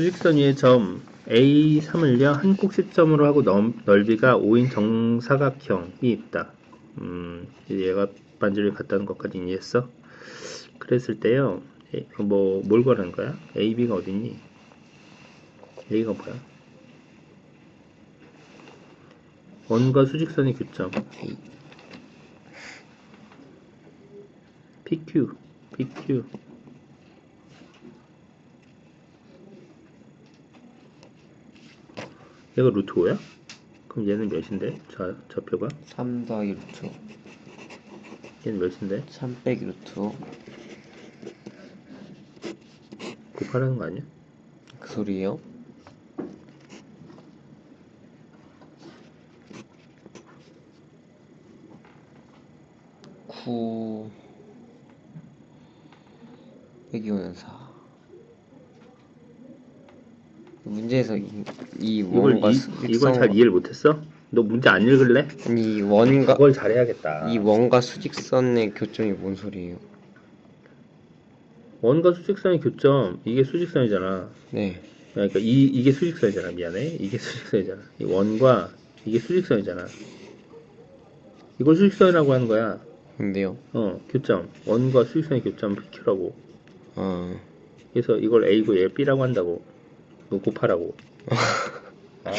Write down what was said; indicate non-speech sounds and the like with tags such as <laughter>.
수직선 위의 점 A3을요 한 꼭지점으로 하고 넘- 넓이가 5인 정사각형이 있다. 음, 얘가 반지를 같다는 것까지 이해했어? 그랬을 때요, 에, 뭐, 뭘 구하는 거야? A, B가 어딨니? A가 뭐야? 원과 수직선의 교점. PQ, PQ. 얘가 루트 5야? 그럼 얘는 몇인데? 자, 좌표가? 3 더하기 루트 얘는 몇인데? 3 빼기 루트 곱하라는 거 아니야? 그 소리예요? 구 빼기 5는 4 문제에서 이, 이 이걸, 원과 이, 수직성 이걸 잘 이해를 못했어? 너 문제 안 읽을래? 아니 이 원과 그걸 잘해야겠다. 이 원과 수직선의 교점이 뭔 소리예요? 원과 수직선의 교점, 이게 수직선이잖아. 네 그러니까 이, 이게 수직선이잖아. 미안해. 이게 수직선이잖아. 이 원과 이게 수직선이잖아. 이걸 수직선이라고 하는 거야. 근데요 어, 교점. 원과 수직선의 교점 PQ라고. 어 그래서 이걸 A고 얘 B라고 한다고. 묻고 파라고. <laughs> 아,